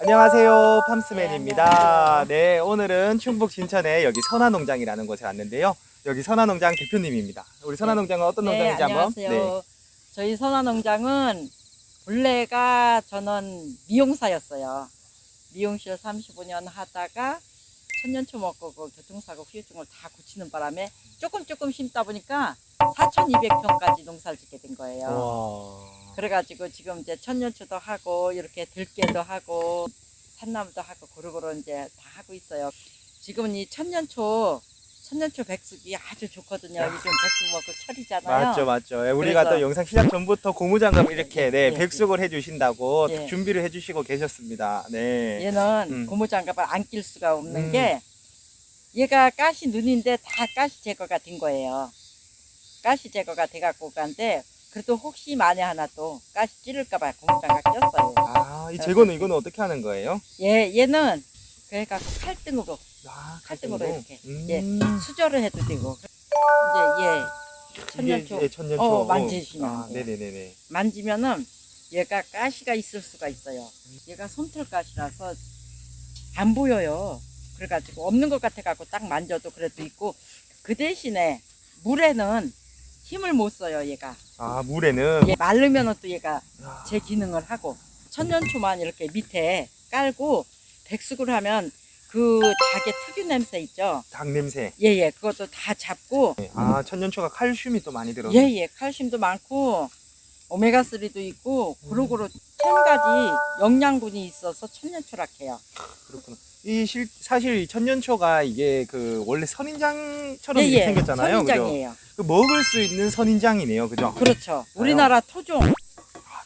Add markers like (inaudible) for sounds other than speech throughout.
안녕하세요. 팜스맨입니다. 네, 오늘은 충북 진천의 여기 선화농장이라는 곳에 왔는데요. 여기 선화농장 대표님입니다. 우리 선화농장은 어떤 농장인지 네, 한번. 안녕하세요. 저희 선화농장은 본래가 저는 미용사였어요. 미용실 35년 하다가 천년초 먹고 그 교통사고 후유증을 다 고치는 바람에 조금 조금 심다 보니까 4,200평까지 농사를 짓게 된 거예요. 와. 그래가지고 지금 이제 천년초도 하고 이렇게 들깨도 하고 산나무도 하고 고루고루 이제 다 하고 있어요. 지금은 이 천년초 천년초 백숙이 아주 좋거든요. 요즘 백숙 먹고 철이잖아요. 맞죠, 맞죠. 예, 우리가 그래서- 또 영상 시작 전부터 고무장갑 이렇게 네, 네, 백숙을 해주신다고 네. 준비를 해주시고 계셨습니다. 네. 얘는 음. 고무장갑을 안 낄 수가 없는 음. 게 얘가 가시 눈인데 다 가시 제거가 된 거예요. 가시 제거가 돼갖고 간데 그래도 혹시 만에 하나 또 가시 찌를까봐 고무장갑 꼈어요. 아, 이 제거는 이거는 어떻게 하는 거예요? 얘 얘는 그래갖고 칼등으로 아, 칼등으로? 이렇게. 음. 예. 수저를 해도 되고 이제 얘 천년초 이게, 예, 천년초. 어, 만지시면 아, 돼요. 네네네네. 만지면은 얘가 가시가 있을 수가 있어요. 얘가 솜털 가시라서 안 보여요. 그래가지고 없는 것 같아갖고 딱 만져도 그래도 있고 그 대신에 물에는 힘을 못 써요 얘가. 아, 물에는. 얘 마르면은 또 얘가 아, 제 기능을 하고 천년초만 이렇게 밑에 깔고 백숙을 하면 그 닭의 특유 냄새 있죠. 닭 냄새. 예예 그것도 다 잡고 네. 아, 천년초가 칼슘이 또 많이 들어. 예예 칼슘도 많고 오메가 3도 있고 고루고루 천 가지 영양분이 있어서 천년초락해요. 그렇구나. 이 실, 사실 이 천년초가 이게 그 원래 선인장처럼 이렇게 예예 생겼잖아요. 그죠? 선인장이에요. 그 먹을 수 있는 선인장이네요. 그죠? 그렇죠. 우리나라 토종 아,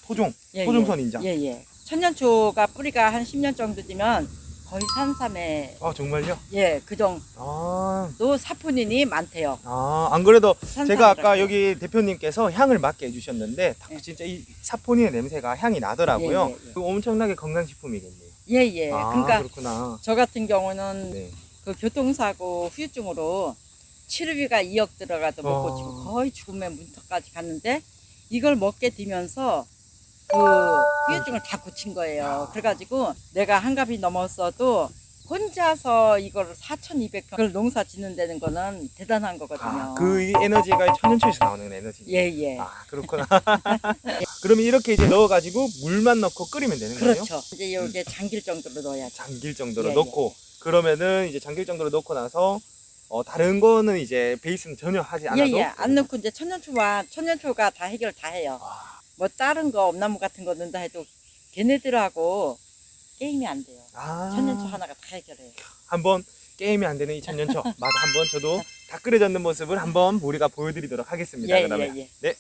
토종. 예, 토종 예. 선인장. 예 예 천년초가 뿌리가 한 10년 정도 되면 거의 산삼에 아, 정말요? 예그 정도 아, 사포닌이 많대요. 아, 안 그래도 제가 산삼이라고. 아까 여기 대표님께서 향을 맡게 해주셨는데 딱 예. 진짜 이 사포닌의 냄새가 향이 나더라고요. 예, 예, 예. 그 엄청나게 건강식품이겠네요. 예 예. 아, 그러니까 그렇구나. 저 같은 경우는 네. 그 교통사고 후유증으로 치료비가 2억 들어가도 못 어. 고치고 거의 죽음의 문턱까지 갔는데 이걸 먹게 되면서 그 후유증을 다 고친 거예요. 야. 그래가지고 내가 한갑이 넘었어도 혼자서 이걸 4,200평을 농사 짓는다는 거는 대단한 거거든요. 아, 그이 에너지가 천년초에서 나오는 에너지. 예 예. 아, 그렇구나. (laughs) 그러면 이렇게 이제 넣어가지고 물만 넣고 끓이면 되는 거예요? 그렇죠. 이제 이게 잠길 정도로 넣어야죠. 잠길 정도로 예, 넣고 그러면은 이제 잠길 정도로 넣고 나서 어, 다른 거는 이제 베이스는 전혀 하지 않아도 예예. 안 넣고 이제 천년초만 천년초가 다 해결 다 해요. 아, 뭐 다른 거 엄나무 같은 거 넣는다 해도 걔네들하고 게임이 안 돼요. 아, 천년초 하나가 다 해결해요. 한번 게임이 안 되는 이 천년초 맛 한번 저도 다 끓여졌는 모습을 한번 우리가 보여드리도록 하겠습니다. 그러면 예, 예. 네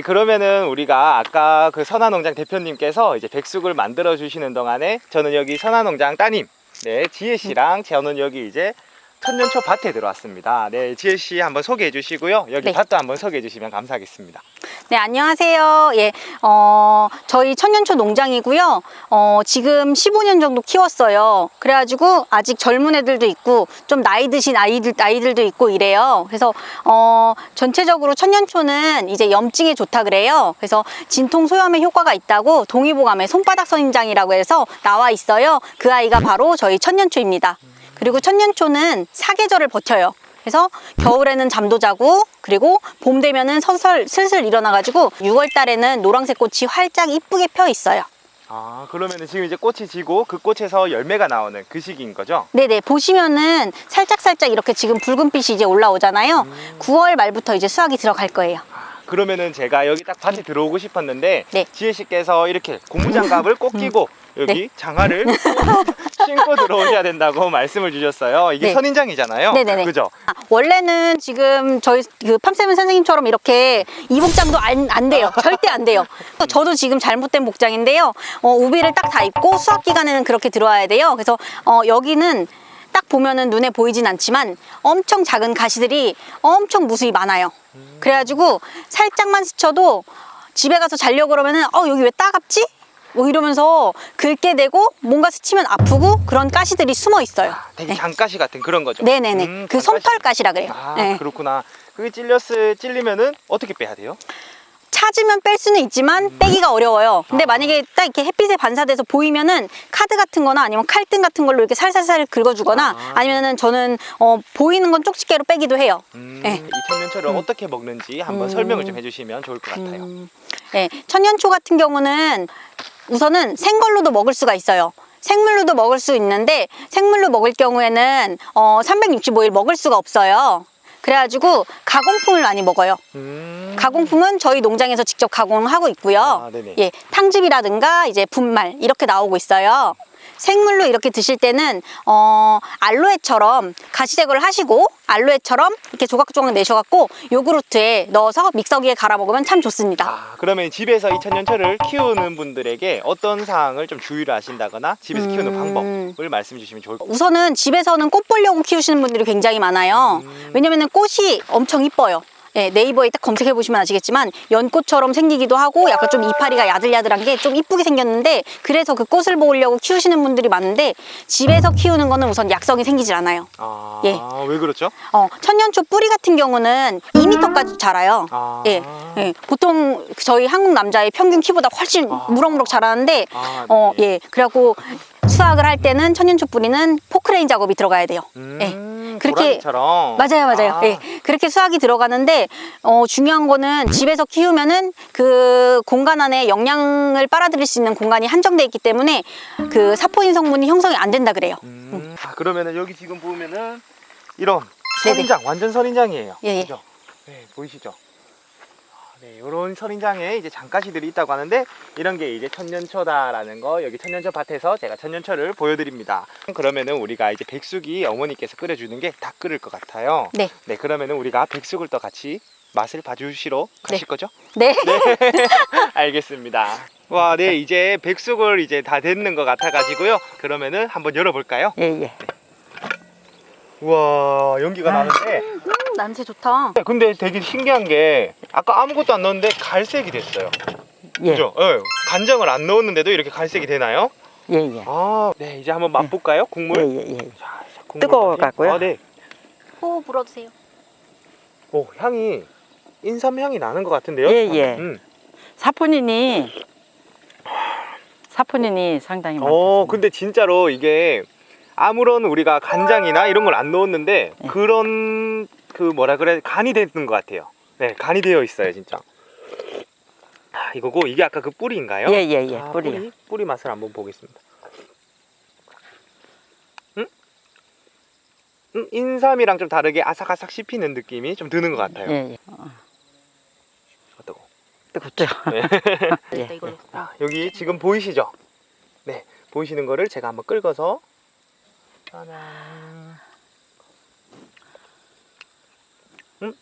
그러면은 우리가 아까 그 선화농장 대표님께서 이제 백숙을 만들어 주시는 동안에 저는 여기 선화농장 따님 네 지혜 씨랑 저는 여기 이제 천년초 밭에 들어왔습니다. 네 지혜 씨 한번 소개해 주시고요. 여기 네. 밭도 한번 소개해 주시면 감사하겠습니다. 네, 안녕하세요. 예, 어, 저희 천년초 농장이고요. 어, 지금 15년 정도 키웠어요. 그래가지고 아직 젊은 애들도 있고 좀 나이 드신 아이들, 아이들도 있고 이래요. 그래서, 어, 전체적으로 천년초는 이제 염증에 좋다 그래요. 그래서 진통 소염에 효과가 있다고 동의보감에 손바닥 선인장이라고 해서 나와 있어요. 그 아이가 바로 저희 천년초입니다. 그리고 천년초는 사계절을 버텨요. 그래서 겨울에는 잠도 자고 그리고 봄 되면은 서설 슬슬 일어나가지고 6월 달에는 노란색 꽃이 활짝 이쁘게 펴 있어요. 아 그러면은 지금 이제 꽃이 지고 그 꽃에서 열매가 나오는 그 시기인 거죠? 네네 보시면은 살짝 살짝 이렇게 지금 붉은빛이 이제 올라오잖아요. 음. 9월 말부터 이제 수확이 들어갈 거예요. 그러면은 제가 여기 딱 밭에 들어오고 싶었는데 네. 지혜 씨께서 이렇게 고무장갑을 꼭 (laughs) 끼고 여기 장화를 꼭 (laughs) 신고 들어오셔야 된다고 말씀을 주셨어요. 이게 네. 선인장이잖아요. 네네네. 그죠? 아, 원래는 지금 저희 그 팜세븐 선생님처럼 이렇게 이 복장도 안, 안 돼요. 절대 안 돼요. 저도 지금 잘못된 복장인데요. 어, 우비를 딱 다 입고 수학 기간에는 그렇게 들어와야 돼요. 그래서 어, 여기는 딱 보면은 눈에 보이진 않지만 엄청 작은 가시들이 엄청 무수히 많아요. 그래가지고 살짝만 스쳐도 집에 가서 자려고 그러면은 어 여기 왜 따갑지? 뭐 이러면서 긁게 되고 뭔가 스치면 아프고 그런 가시들이 숨어 있어요. 되게 네. 장가시 같은 그런 거죠. 네네네. 음, 그 장가시. 솜털 가시라 그래요. 아 네. 그렇구나. 그게 찔렸을 찔리면은 어떻게 빼야 돼요? 찾으면 뺄 수는 있지만 빼기가 어려워요. 근데 아. 만약에 딱 이렇게 햇빛에 반사돼서 보이면은 카드 같은 거나 아니면 칼등 같은 걸로 이렇게 살살살 긁어주거나 아. 아. 니면은 저는 어, 보이는 건 쪽집게로 빼기도 해요. 음, 네. 이 천년초를 음. 어떻게 먹는지 한번 음. 설명을 좀 해주시면 좋을 것 같아요. 음, 네, 천년초 같은 경우는 우선은 생걸로도 먹을 수가 있어요. 생물로도 먹을 수 있는데 생물로 먹을 경우에는 어, 365일 먹을 수가 없어요. 그래가지고 가공품을 많이 먹어요. 음. 가공품은 저희 농장에서 직접 가공하고 있고요. 아. 예, 탕즙이라든가 이제 분말 이렇게 나오고 있어요. 생물로 이렇게 드실 때는 어, 알로에처럼 가시 제거를 하시고 알로에처럼 이렇게 조각조각 내셔갖고 요구르트에 넣어서 믹서기에 갈아 먹으면 참 좋습니다. 아, 그러면 집에서 이 천년초를 키우는 분들에게 어떤 사항을 좀 주의를 하신다거나 집에서 키우는 음. 방법을 말씀해 주시면 좋을 것 같아요. 우선은 집에서는 꽃 보려고 키우시는 분들이 굉장히 많아요. 음. 왜냐면은 꽃이 엄청 이뻐요. 예, 네이버에 딱 검색해 보시면 아시겠지만 연꽃처럼 생기기도 하고 약간 좀 이파리가 야들야들한 게 좀 이쁘게 생겼는데 그래서 그 꽃을 보려고 키우시는 분들이 많은데 집에서 키우는 거는 우선 약성이 생기질 않아요. 아, 예. 왜 그렇죠? 어, 천년초 뿌리 같은 경우는 2m까지 자라요. 아, 예, 예, 보통 저희 한국 남자의 평균 키보다 훨씬 아. 무럭무럭 자라는데 아, 어, 네. 예, 그래갖고 수확을 할 때는 천년초 뿌리는 포크레인 작업이 들어가야 돼요. 음, 그렇게- 도라지처럼. 맞아요, 맞아요. 아. 예, 그렇게 수확이 들어가는데 어, 중요한 거는 집에서 키우면은 그 공간 안에 영양을 빨아들일 수 있는 공간이 한정돼 있기 때문에 그 사포인 성분이 형성이 안 된다 그래요. 음, 아, 그러면은 여기 지금 보면은 이런 네네. 선인장, 완전 선인장이에요. 예, 예. 그죠? 네, 보이시죠? 아, 네, 이런 선인장에 이제 장가시들이 있다고 하는데 이런 게 이제 천년초다라는 거 여기 천년초 밭에서 제가 천년초를 보여드립니다. 그러면은 우리가 이제 백숙이 어머니께서 끓여주는 게 다 끓을 것 같아요. 네, 네, 그러면은 우리가 백숙을 또 같이 맛을 봐주시러 가실 네. 거죠? 네, (laughs) 알겠습니다. 와, 네, 이제 백숙을 이제 다 됐는 것 같아가지고요. 그러면은 한번 열어볼까요? 예, 예. 우와, 연기가 아. 나는데. 음, 냄새 좋다. 근데 되게 신기한 게 아까 아무것도 안 넣었는데 갈색이 됐어요. 예. 그죠? 예. 간장을 안 넣었는데도 이렇게 갈색이 되나요? 예, 예. 아, 네, 이제 한번 맛볼까요? 국물? 예, 예, 예. 자, 국물 뜨거워갖고요. 아, 네. 호 불어주세요. 오, 향이 인삼 향이 나는 것 같은데요? 예, 예. 음. 사포닌이 사포닌이 상당히 많거든요. 어, 근데 진짜로 이게 아무런 우리가 간장이나 이런 걸 안 넣었는데 예. 그런 그 뭐라 그래 간이 되는 것 같아요. 네, 간이 되어 있어요, 진짜. 아, 이거고 이게 아까 그 뿌리인가요? 예, 예, 예. 아, 뿌리요. 뿌리, 뿌리 맛을 한번 보겠습니다. 음? 음, 인삼이랑 좀 다르게 아삭아삭 씹히는 느낌이 좀 드는 것 같아요. 예, 예. 어, 어떠고? 뜨겁죠. 네. (laughs) 네, 이걸로. 아, 여기 지금 보이시죠? 네, 보이시는 거를 제가 한번 긁어서 음,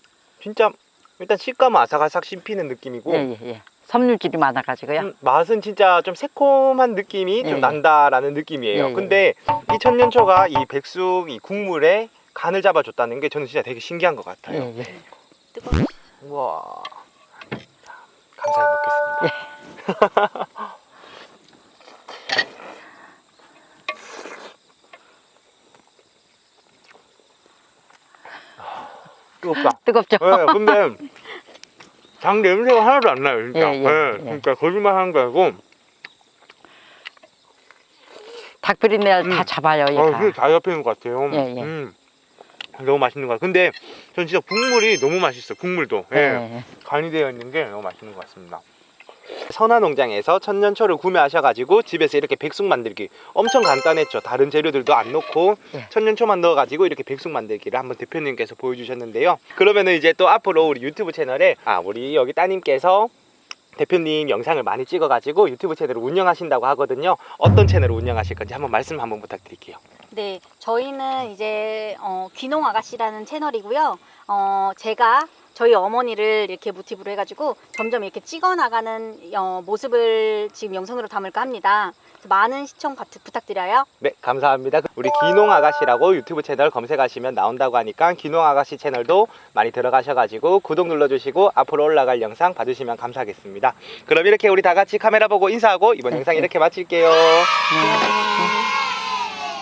진짜 일단 식감은 아삭아삭 씹히는 느낌이고 예, 예, 예. 섬유질이 많아가지고요. 음, 맛은 진짜 좀 새콤한 느낌이 예, 좀 예. 난다라는 느낌이에요. 예, 예. 근데 이 천년초가 이 백숙 이 국물에 간을 잡아줬다는 게 저는 진짜 되게 신기한 것 같아요. 예, 예. 뜨거워. 우와. 자, 감사히 먹겠습니다. (laughs) 뜨겁다. 뜨겁죠. 네, 근데 장 냄새가 하나도 안 나요, 진짜. 예, 예, 네, 예. 그러니까 거짓말 하는 게 아니고, 닭비린내 음. 다 잡아요, 어, 얘가. 그게 잘 잡히는 것 같아요. 예, 예. 음, 너무 맛있는 것 같아요. 근데 전 진짜 국물이 너무 맛있어요, 국물도. 예. 예, 예. 간이 되어 있는 게 너무 맛있는 것 같습니다. 선화농장에서 천년초를 구매하셔가지고 집에서 이렇게 백숙 만들기 엄청 간단했죠. 다른 재료들도 안 넣고 예. 천년초만 넣어가지고 이렇게 백숙 만들기를 한번 대표님께서 보여주셨는데요. 그러면은 이제 또 앞으로 우리 유튜브 채널에 아 우리 여기 따님께서 대표님 영상을 많이 찍어가지고 유튜브 채널을 운영하신다고 하거든요. 어떤 채널을 운영하실 건지 한번 말씀 한번 부탁드릴게요. 네, 저희는 이제 어, 귀농 아가씨라는 채널이고요. 어, 제가 저희 어머니를 이렇게 모티브로 해가지고 점점 이렇게 찍어 나가는 어, 모습을 지금 영상으로 담을까 합니다. 많은 시청 바- 부탁드려요. 네, 감사합니다. 우리 기농 아가씨라고 유튜브 채널 검색하시면 나온다고 하니까 기농 아가씨 채널도 많이 들어가셔가지고 구독 눌러주시고 앞으로 올라갈 영상 봐주시면 감사하겠습니다. 그럼 이렇게 우리 다 같이 카메라 보고 인사하고 이번 영상 이렇게 마칠게요. 네.